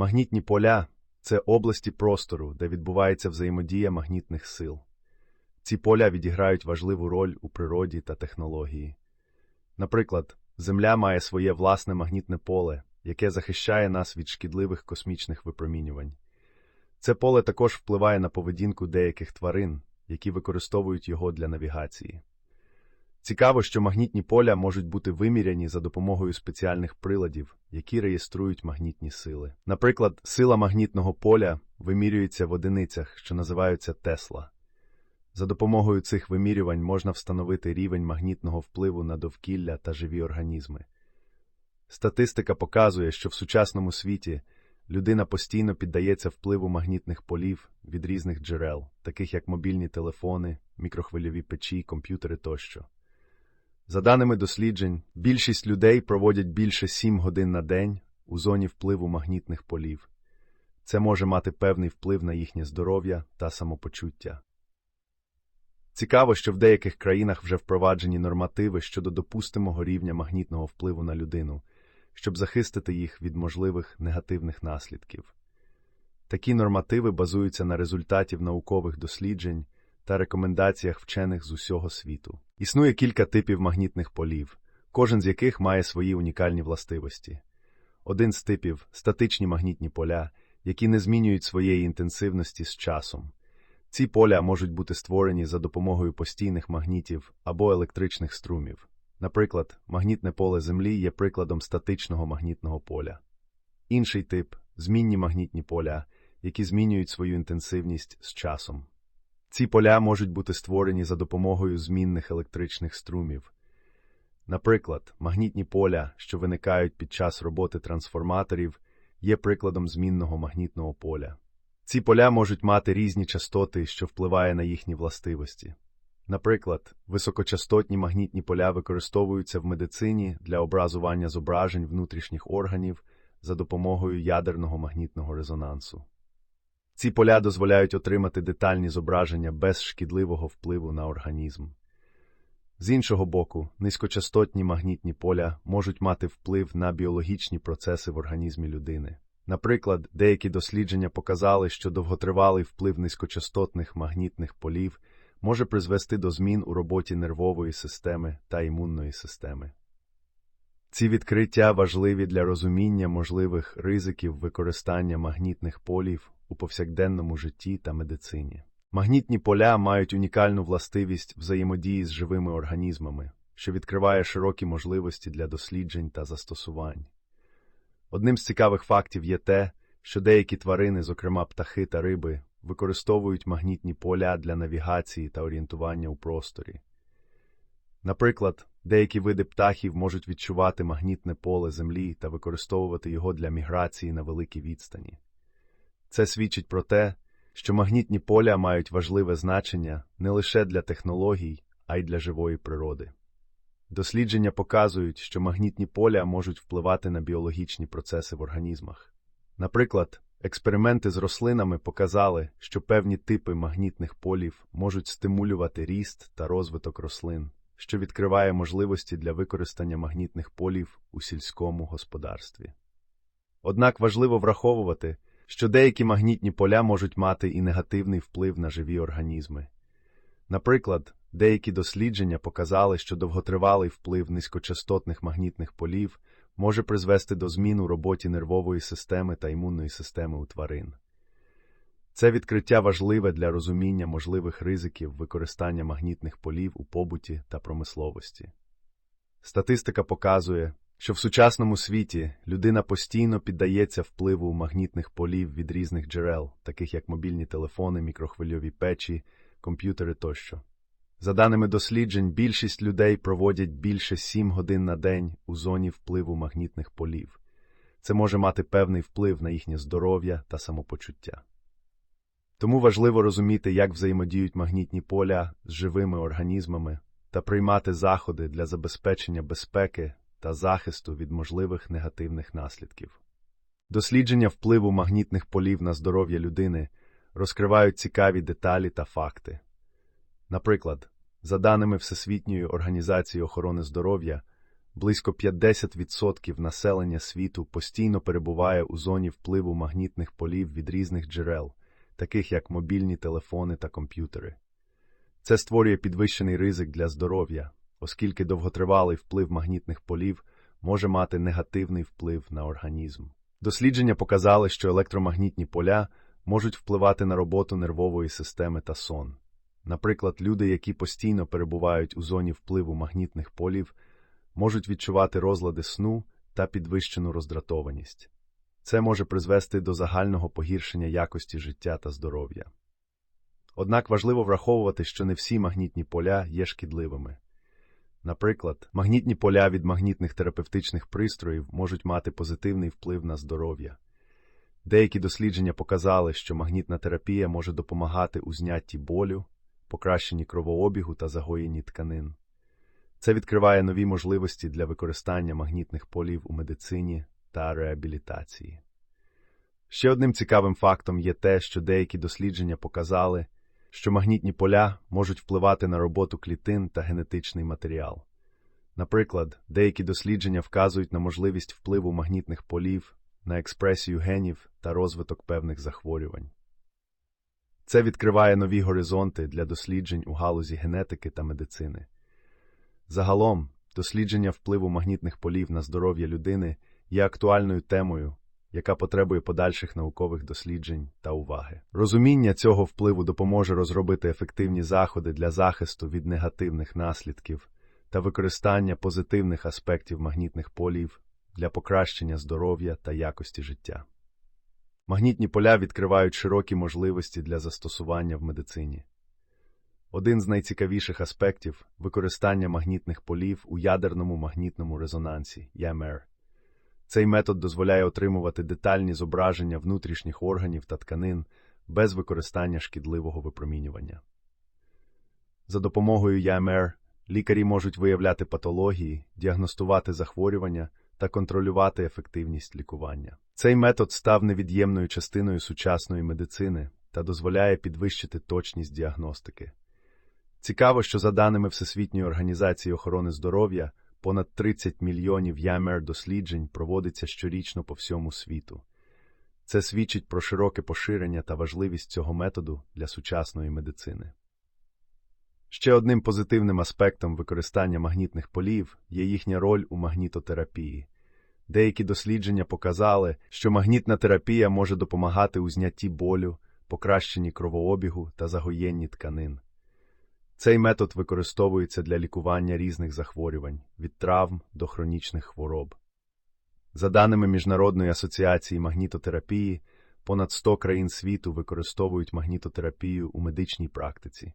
Магнітні поля це області простору, де відбувається взаємодія магнітних сил. Ці поля відіграють важливу роль у природі та технології. Наприклад, Земля має своє власне магнітне поле, яке захищає нас від шкідливих космічних випромінювань. Це поле також впливає на поведінку деяких тварин, які використовують його для навігації. Цікаво, що магнітні поля можуть бути виміряні за допомогою спеціальних приладів, які реєструють магнітні сили. Наприклад, сила магнітного поля вимірюється в одиницях, що називаються Тесла. За допомогою цих вимірювань можна встановити рівень магнітного впливу на довкілля та живі організми. Статистика показує, що в сучасному світі людина постійно піддається впливу магнітних полів від різних джерел, таких як мобільні телефони, мікрохвильові печі, комп'ютери тощо. За даними досліджень, більшість людей проводять більше 7 годин на день у зоні впливу магнітних полів. Це може мати певний вплив на їхнє здоров'я та самопочуття. Цікаво, що в деяких країнах вже впроваджені нормативи щодо допустимого рівня магнітного впливу на людину, щоб захистити їх від можливих негативних наслідків. Такі нормативи базуються на результатів наукових досліджень та рекомендаціях вчених з усього світу. Існує кілька типів магнітних полів, кожен з яких має свої унікальні властивості. Один з типів статичні магнітні поля, які не змінюють своєї інтенсивності з часом. Ці поля можуть бути створені за допомогою постійних магнітів або електричних струмів. Наприклад, магнітне поле Землі є прикладом статичного магнітного поля. Інший тип змінні магнітні поля, які змінюють свою інтенсивність з часом. Ці поля можуть бути створені за допомогою змінних електричних струмів. Наприклад, магнітні поля, що виникають під час роботи трансформаторів, є прикладом змінного магнітного поля. Ці поля можуть мати різні частоти, що впливає на їхні властивості. Наприклад, високочастотні магнітні поля використовуються в медицині для образування зображень внутрішніх органів за допомогою ядерного магнітного резонансу. Ці поля дозволяють отримати детальні зображення без шкідливого впливу на організм. З іншого боку, низькочастотні магнітні поля можуть мати вплив на біологічні процеси в організмі людини. Наприклад, деякі дослідження показали, що довготривалий вплив низькочастотних магнітних полів може призвести до змін у роботі нервової системи та імунної системи. Ці відкриття важливі для розуміння можливих ризиків використання магнітних полів у повсякденному житті та медицині. Магнітні поля мають унікальну властивість взаємодії з живими організмами, що відкриває широкі можливості для досліджень та застосувань. Одним з цікавих фактів є те, що деякі тварини, зокрема птахи та риби, використовують магнітні поля для навігації та орієнтування у просторі. Наприклад, деякі види птахів можуть відчувати магнітне поле Землі та використовувати його для міграції на великій відстані. Це свідчить про те, що магнітні поля мають важливе значення не лише для технологій, а й для живої природи. Дослідження показують, що магнітні поля можуть впливати на біологічні процеси в організмах. Наприклад, експерименти з рослинами показали, що певні типи магнітних полів можуть стимулювати ріст та розвиток рослин, що відкриває можливості для використання магнітних полів у сільському господарстві. Однак важливо враховувати, що деякі магнітні поля можуть мати і негативний вплив на живі організми. Наприклад, деякі дослідження показали, що довготривалий вплив низькочастотних магнітних полів може призвести до змін у роботі нервової системи та імунної системи у тварин. Це відкриття важливе для розуміння можливих ризиків використання магнітних полів у побуті та промисловості. Статистика показує, що в сучасному світі людина постійно піддається впливу магнітних полів від різних джерел, таких як мобільні телефони, мікрохвильові печі, комп'ютери тощо. За даними досліджень, більшість людей проводять більше 7 годин на день у зоні впливу магнітних полів. Це може мати певний вплив на їхнє здоров'я та самопочуття. Тому важливо розуміти, як взаємодіють магнітні поля з живими організмами та приймати заходи для забезпечення безпеки та захисту від можливих негативних наслідків. Дослідження впливу магнітних полів на здоров'я людини розкривають цікаві деталі та факти. Наприклад, за даними Всесвітньої організації охорони здоров'я, близько 50% населення світу постійно перебуває у зоні впливу магнітних полів від різних джерел, таких як мобільні телефони та комп'ютери. Це створює підвищений ризик для здоров'я, оскільки довготривалий вплив магнітних полів може мати негативний вплив на організм. Дослідження показали, що електромагнітні поля можуть впливати на роботу нервової системи та сон. Наприклад, люди, які постійно перебувають у зоні впливу магнітних полів, можуть відчувати розлади сну та підвищену роздратованість. Це може призвести до загального погіршення якості життя та здоров'я. Однак важливо враховувати, що не всі магнітні поля є шкідливими. Наприклад, магнітні поля від магнітних терапевтичних пристроїв можуть мати позитивний вплив на здоров'я. Деякі дослідження показали, що магнітна терапія може допомагати у знятті болю, покращенні кровообігу та загоєнні тканин. Це відкриває нові можливості для використання магнітних полів у медицині та реабілітації. Ще одним цікавим фактом є те, що деякі дослідження показали, що магнітні поля можуть впливати на роботу клітин та генетичний матеріал. Наприклад, деякі дослідження вказують на можливість впливу магнітних полів на експресію генів та розвиток певних захворювань. Це відкриває нові горизонти для досліджень у галузі генетики та медицини. Загалом, дослідження впливу магнітних полів на здоров'я людини є актуальною темою, яка потребує подальших наукових досліджень та уваги. Розуміння цього впливу допоможе розробити ефективні заходи для захисту від негативних наслідків та використання позитивних аспектів магнітних полів для покращення здоров'я та якості життя. Магнітні поля відкривають широкі можливості для застосування в медицині. Один з найцікавіших аспектів використання магнітних полів у ядерному магнітному резонансі ЯМР. Цей метод дозволяє отримувати детальні зображення внутрішніх органів та тканин без використання шкідливого випромінювання. За допомогою ЯМР лікарі можуть виявляти патології, діагностувати захворювання та контролювати ефективність лікування. Цей метод став невід'ємною частиною сучасної медицини та дозволяє підвищити точність діагностики. Цікаво, що за даними Всесвітньої організації охорони здоров'я, понад 30 мільйонів ЯМР досліджень проводиться щорічно по всьому світу. Це свідчить про широке поширення та важливість цього методу для сучасної медицини. Ще одним позитивним аспектом використання магнітних полів є їхня роль у магнітотерапії. Деякі дослідження показали, що магнітна терапія може допомагати у знятті болю, покращенні кровообігу та загоєнні тканин. Цей метод використовується для лікування різних захворювань від травм до хронічних хвороб. За даними Міжнародної асоціації магнітотерапії, понад 100 країн світу використовують магнітотерапію у медичній практиці.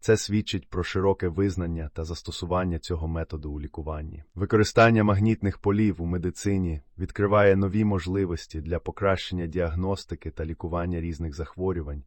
Це свідчить про широке визнання та застосування цього методу у лікуванні. Використання магнітних полів у медицині відкриває нові можливості для покращення діагностики та лікування різних захворювань,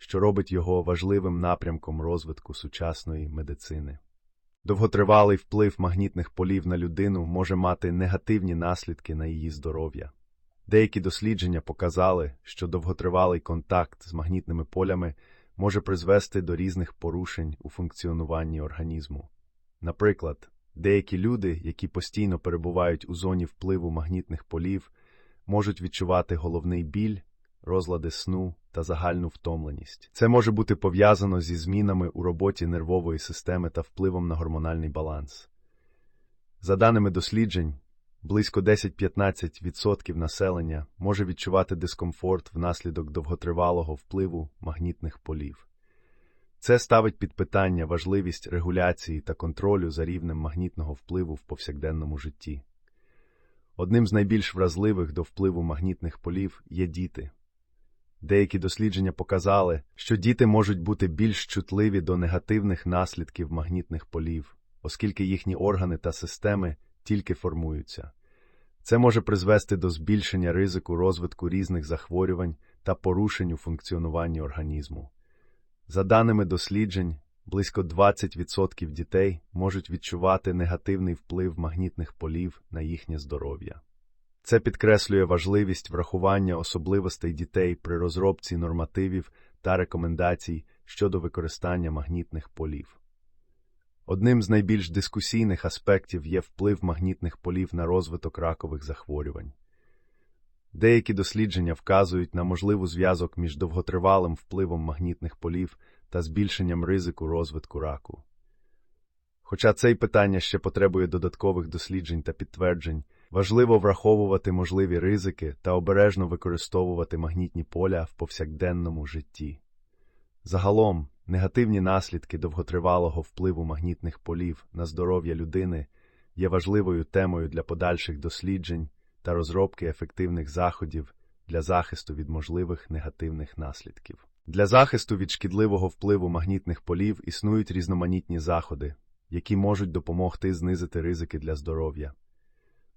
що робить його важливим напрямком розвитку сучасної медицини. Довготривалий вплив магнітних полів на людину може мати негативні наслідки на її здоров'я. Деякі дослідження показали, що довготривалий контакт з магнітними полями може призвести до різних порушень у функціонуванні організму. Наприклад, деякі люди, які постійно перебувають у зоні впливу магнітних полів, можуть відчувати головний біль, розлади сну та загальну втомленість. Це може бути пов'язано зі змінами у роботі нервової системи та впливом на гормональний баланс. За даними досліджень, близько 10-15% населення може відчувати дискомфорт внаслідок довготривалого впливу магнітних полів. Це ставить під питання важливість регуляції та контролю за рівнем магнітного впливу в повсякденному житті. Одним з найбільш вразливих до впливу магнітних полів є діти. Деякі дослідження показали, що діти можуть бути більш чутливі до негативних наслідків магнітних полів, оскільки їхні органи та системи тільки формуються. Це може призвести до збільшення ризику розвитку різних захворювань та порушень у функціонуванні організму. За даними досліджень, близько 20% дітей можуть відчувати негативний вплив магнітних полів на їхнє здоров'я. Це підкреслює важливість врахування особливостей дітей при розробці нормативів та рекомендацій щодо використання магнітних полів. Одним з найбільш дискусійних аспектів є вплив магнітних полів на розвиток ракових захворювань. Деякі дослідження вказують на можливу зв'язок між довготривалим впливом магнітних полів та збільшенням ризику розвитку раку. Хоча це й питання ще потребує додаткових досліджень та підтверджень, важливо враховувати можливі ризики та обережно використовувати магнітні поля в повсякденному житті. Загалом, негативні наслідки довготривалого впливу магнітних полів на здоров'я людини є важливою темою для подальших досліджень та розробки ефективних заходів для захисту від можливих негативних наслідків. Для захисту від шкідливого впливу магнітних полів існують різноманітні заходи, які можуть допомогти знизити ризики для здоров'я.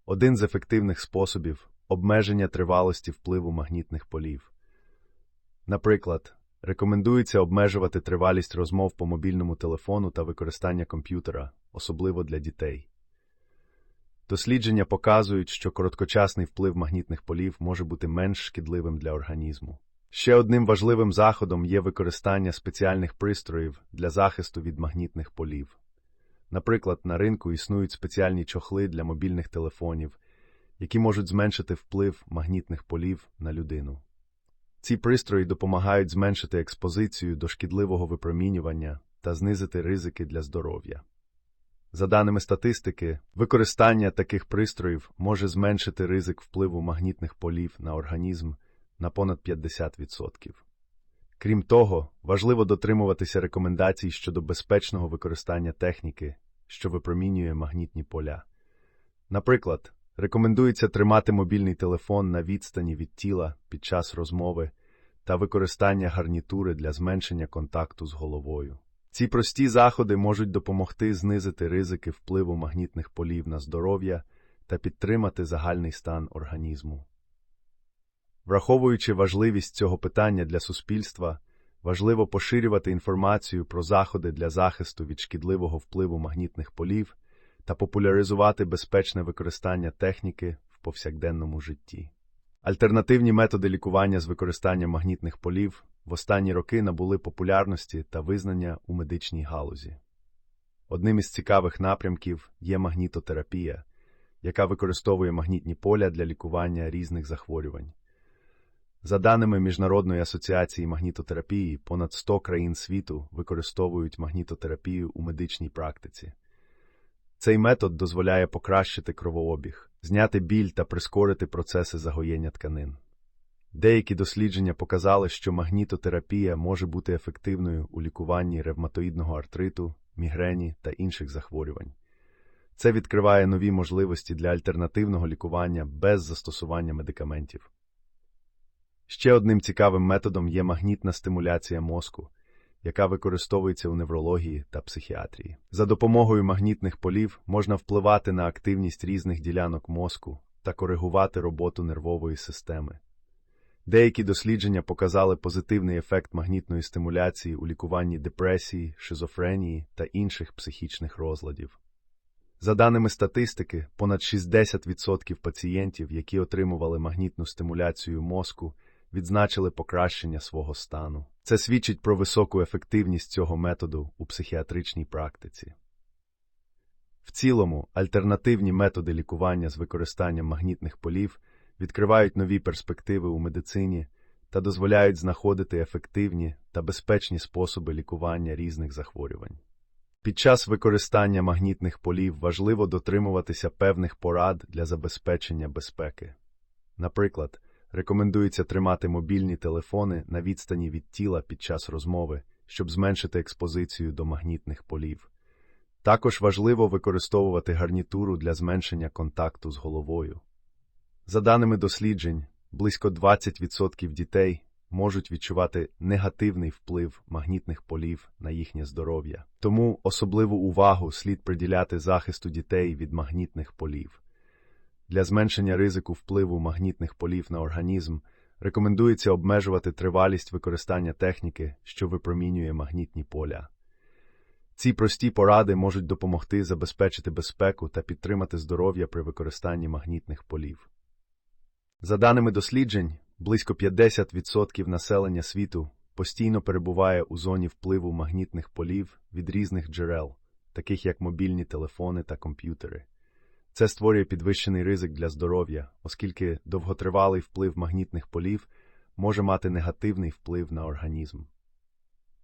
Один з ефективних способів обмеження тривалості впливу магнітних полів. Наприклад, рекомендується обмежувати тривалість розмов по мобільному телефону та використання комп'ютера, особливо для дітей. Дослідження показують, що короткочасний вплив магнітних полів може бути менш шкідливим для організму. Ще одним важливим заходом є використання спеціальних пристроїв для захисту від магнітних полів. Наприклад, на ринку існують спеціальні чохли для мобільних телефонів, які можуть зменшити вплив магнітних полів на людину. Ці пристрої допомагають зменшити експозицію до шкідливого випромінювання та знизити ризики для здоров'я. За даними статистики, використання таких пристроїв може зменшити ризик впливу магнітних полів на організм на понад 50%. Крім того, важливо дотримуватися рекомендацій щодо безпечного використання техніки, що випромінює магнітні поля. Наприклад, рекомендується тримати мобільний телефон на відстані від тіла під час розмови та використання гарнітури для зменшення контакту з головою. Ці прості заходи можуть допомогти знизити ризики впливу магнітних полів на здоров'я та підтримати загальний стан організму. Враховуючи важливість цього питання для суспільства, важливо поширювати інформацію про заходи для захисту від шкідливого впливу магнітних полів та популяризувати безпечне використання техніки в повсякденному житті. Альтернативні методи лікування з використанням магнітних полів в останні роки набули популярності та визнання у медичній галузі. Одним із цікавих напрямків є магнітотерапія, яка використовує магнітні поля для лікування різних захворювань. За даними Міжнародної асоціації магнітотерапії, понад 100 країн світу використовують магнітотерапію у медичній практиці. Цей метод дозволяє покращити кровообіг, зняти біль та прискорити процеси загоєння тканин. Деякі дослідження показали, що магнітотерапія може бути ефективною у лікуванні ревматоїдного артриту, мігрені та інших захворювань. Це відкриває нові можливості для альтернативного лікування без застосування медикаментів. Ще одним цікавим методом є магнітна стимуляція мозку, яка використовується у неврології та психіатрії. За допомогою магнітних полів можна впливати на активність різних ділянок мозку та коригувати роботу нервової системи. Деякі дослідження показали позитивний ефект магнітної стимуляції у лікуванні депресії, шизофренії та інших психічних розладів. За даними статистики, понад 60% пацієнтів, які отримували магнітну стимуляцію мозку, відзначили покращення свого стану. Це свідчить про високу ефективність цього методу у психіатричній практиці. В цілому, альтернативні методи лікування з використанням магнітних полів відкривають нові перспективи у медицині та дозволяють знаходити ефективні та безпечні способи лікування різних захворювань. Під час використання магнітних полів важливо дотримуватися певних порад для забезпечення безпеки. Наприклад, рекомендується тримати мобільні телефони на відстані від тіла під час розмови, щоб зменшити експозицію до магнітних полів. Також важливо використовувати гарнітуру для зменшення контакту з головою. За даними досліджень, близько 20% дітей можуть відчувати негативний вплив магнітних полів на їхнє здоров'я. Тому особливу увагу слід приділяти захисту дітей від магнітних полів. Для зменшення ризику впливу магнітних полів на організм рекомендується обмежувати тривалість використання техніки, що випромінює магнітні поля. Ці прості поради можуть допомогти забезпечити безпеку та підтримати здоров'я при використанні магнітних полів. За даними досліджень, близько 50% населення світу постійно перебуває у зоні впливу магнітних полів від різних джерел, таких як мобільні телефони та комп'ютери. Це створює підвищений ризик для здоров'я, оскільки довготривалий вплив магнітних полів може мати негативний вплив на організм.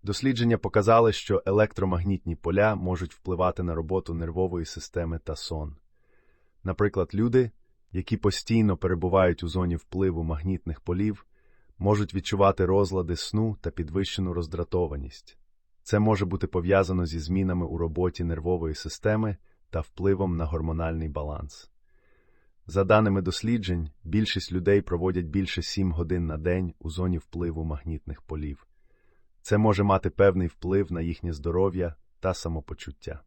Дослідження показали, що електромагнітні поля можуть впливати на роботу нервової системи та сон. Наприклад, люди, які постійно перебувають у зоні впливу магнітних полів, можуть відчувати розлади сну та підвищену роздратованість. Це може бути пов'язано зі змінами у роботі нервової системи та впливом на гормональний баланс. За даними досліджень, більшість людей проводять більше 7 годин на день у зоні впливу магнітних полів. Це може мати певний вплив на їхнє здоров'я та самопочуття.